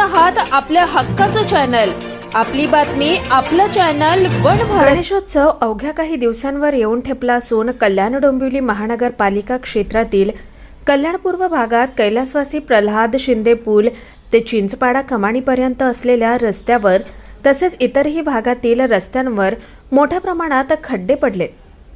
आहात आपल्या हक्काचं चॅनल. आपली बातमी आपलं चॅनल वन गणेशोत्सव अवघ्या काही दिवसांवर येऊन ठेपला असून कल्याण डोंबिवली महानगरपालिका क्षेत्रातील कल्याणपूर्व भागात कैलासवासी प्रल्हाद शिंदे पूल ते चिंचपाडा कमानीपर्यंत असलेल्या रस्त्यावर तसेच इतरही भागातील रस्त्यांवर मोठ्या प्रमाणात खड्डे पडलेत.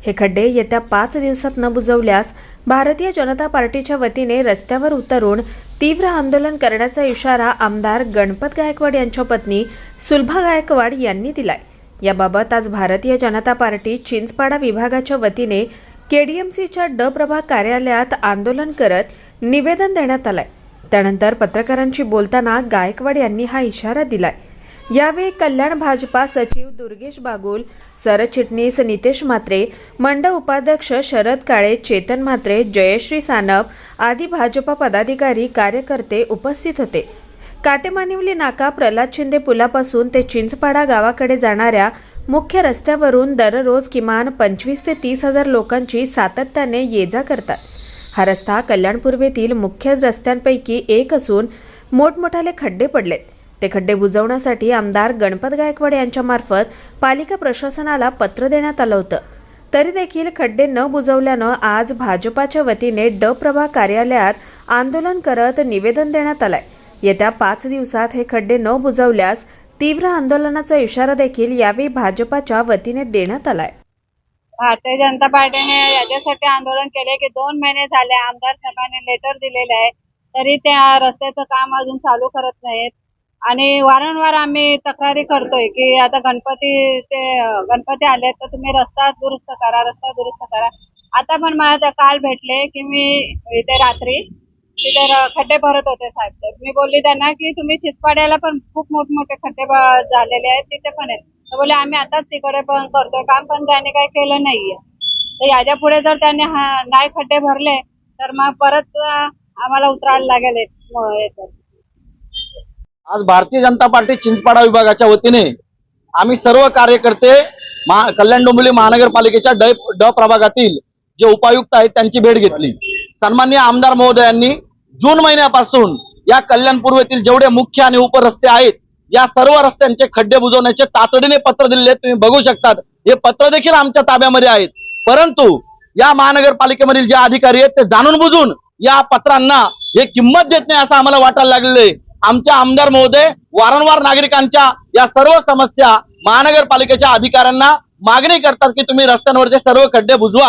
हे खड्डे येत्या पाच दिवसात न बुजवल्यास भारतीय जनता पार्टीच्या वतीने रस्त्यावर उतरून तीव्र आंदोलन करण्याचा इशारा आमदार गणपत गायकवाड यांच्या पत्नी सुलभा गायकवाड यांनी दिलाय. याबाबत आज भारतीय जनता पार्टी चिंचपाडा विभागाच्या वतीने केडीएमसीच्या ड प्रभाग कार्यालयात आंदोलन करत निवेदन देण्यात आलंय. त्यानंतर पत्रकारांशी बोलताना गायकवाड यांनी हा इशारा दिलाय. यावेळी कल्याण भाजपा सचिव दुर्गेश बागुल सरचिटणीस नितेश म्हात्रे मंडळ उपाध्यक्ष शरद काळे चेतन म्हात्रे जयश्री सानप आदी भाजपा पदाधिकारी कार्यकर्ते उपस्थित होते. काटेमानिवली नाका प्रल्हाद शिंदे पुलापासून ते चिंचपाडा गावाकडे जाणाऱ्या मुख्य रस्त्यावरून दररोज किमान पंचवीस ते तीस हजार लोकांची सातत्याने ये जा करतात. हा रस्ता कल्याणपूर्वेतील मुख्य रस्त्यांपैकी एक असून मोठमोठाले खड्डे पडलेत. ते खड्डे बुजवण्यासाठी आमदार गणपत गायकवाड यांच्या मार्फत पालिका प्रशासनाला पत्र देण्यात आलं होतं. तरी देखील खड्डे न बुजवल्यानं आज भाजपाच्या वतीने ड प्रभा कार्यालयात आंदोलन करत निवेदन देण्यात आलंय. येत्या पाच दिवसात हे खड्डे न बुजवल्यास तीव्र आंदोलनाचा इशारा देखील यावेळी भाजपाच्या वतीने देण्यात आलाय. भारतीय जनता पार्टीने याच्यासाठी आंदोलन केले की दोन महिने झाले आमदार साहेबांनी लेटर दिलेले आहे. तरी त्या रस्त्याचं काम अजून चालू करत नाहीत. आणि वारंवार आम्ही तक्रारी करतोय की आता गणपती ते गणपती आले तर तुम्ही रस्ता दुरुस्त करा रस्ता दुरुस्त करा. आता पण मला त्या काल भेटले की मी इथे रात्री तिथे र- खड्डे भरत होते साहेब. तर मी बोलली त्यांना की तुम्ही चिचपाड्याला पण खूप मोठमोठे खड्डे ब- झालेले आहेत तिथे पण आहेत. तर बोले आम्ही आताच तिकडे पण करतोय काम पण त्याने काही केलं नाहीये. तर याच्यापुढे जर त्यांनी हा- नाही खड्डे भरले तर मग परत आम्हाला उतरायला लागेल याच्यात. आज भारतीय जनता पार्टी चिंचपाडा विभागाच्या वतीने आम्ही सर्व कार्यकर्ते महा कल्याण डोंबिवली महानगरपालिकेच्या ड ड प्रभागातील जे उपायुक्त आहेत त्यांची भेट घेतली. सन्मान्य आमदार महोदयांनी जून महिन्यापासून या कल्याण पूर्वेतील जेवढे मुख्य आणि उपरस्ते आहेत या सर्व रस्त्यांचे खड्डे बुजवण्याचे तातडीने पत्र दिलेले आहेत तुम्ही बघू शकतात. हे पत्र देखील आमच्या ताब्यामध्ये आहेत. परंतु या महानगरपालिकेमधील जे अधिकारी आहेत ते जाणून बुजून या पत्रांना हे किंमत देत नाही असं आम्हाला वाटायला लागलेलं आहे. आमच्या आमदार महोदय वारंवार नागरिकांच्या या सर्व समस्या महानगरपालिकेच्या अधिकाऱ्यांना मागणी करतात की तुम्ही रस्त्यांवरचे सर्व खड्डे बुजवा.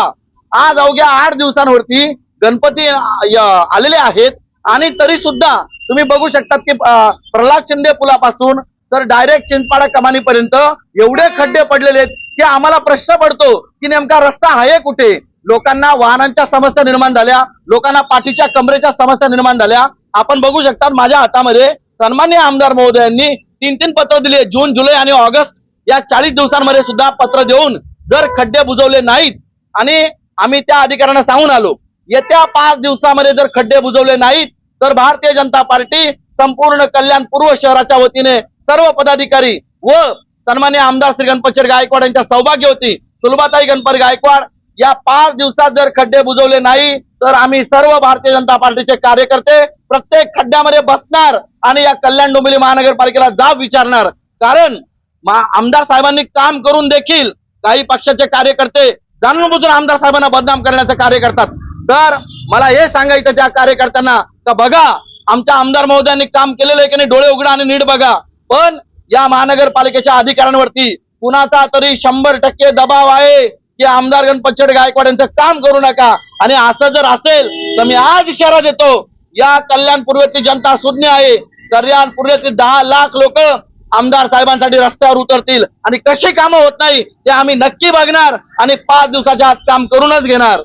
आज अवघ्या आठ दिवसांवरती गणपती आलेले आहेत आणि तरी सुद्धा तुम्ही बघू शकतात की प्रल्हाद शिंदे पुलापासून तर डायरेक्ट चिंचपाडा कमानीपर्यंत एवढे खड्डे पडलेले आहेत की आम्हाला प्रश्न पडतो की नेमका रस्ता आहे कुठे? लोकांना वाहनांच्या समस्या निर्माण झाल्या लोकांना पाठीच्या कमरेच्या समस्या निर्माण झाल्या आपण बघू शकतात माझ्या हातामध्ये सन्मान्य आमदार महोदयांनी तीन तीन पत्र दिली जून जुलै आणि ऑगस्ट. या चाळीस दिवसांमध्ये सुद्धा पत्र देऊन जर खड्डे बुजवले नाहीत आणि आम्ही त्या अधिकाऱ्यांना सांगून आलो येत्या पाच दिवसामध्ये जर खड्डे बुजवले नाहीत तर भारतीय जनता पार्टी संपूर्ण कल्याण पूर्व शहराच्या वतीने सर्व पदाधिकारी व सन्मान्य आमदार श्री गणपतचर गायकवाड यांच्या सौभाग्यवती सुलभाताई गणपत गायकवाड या पाच दिवसात जर खड्डे बुजवले नाही तर आम्ही सर्व भारतीय जनता पार्टीचे कार्यकर्ते प्रत्येक खड्ड्यामध्ये बसणार आणि या कल्याण डोंबिवली महानगरपालिकेला जाब विचारणार. कारण आमदार साहेबांनी काम करून देखील काही पक्षाचे कार्यकर्ते जाणूनबुजून आमदार साहेबांना बदनाम करण्याचं कार्य करतात. तर मला हे सांगायचं त्या कार्यकर्त्यांना का बघा आमच्या आमदार महोदयांनी काम केलेलं आहे की नाही डोळे उघडा आणि नीट बघा. पण या महानगरपालिकेच्या अधिकाऱ्यांवरती कुणाचा तरी शंभर टक्के दबाव आहे. की आमदार गणपतचड गायकवाड यांचं काम करू नका. आणि असं जर असेल तर मी आज इशारा देतो या कल्याण पूर्वेतली जनता शून्य आहे. कर्याणपूर्वीतील दहा लाख लोक आमदार साहेबांसाठी रस्त्यावर उतरतील. आणि कशी कामं होत नाही ते आम्ही नक्की बघणार आणि पाच दिवसाच्या आत काम करूनच घेणार.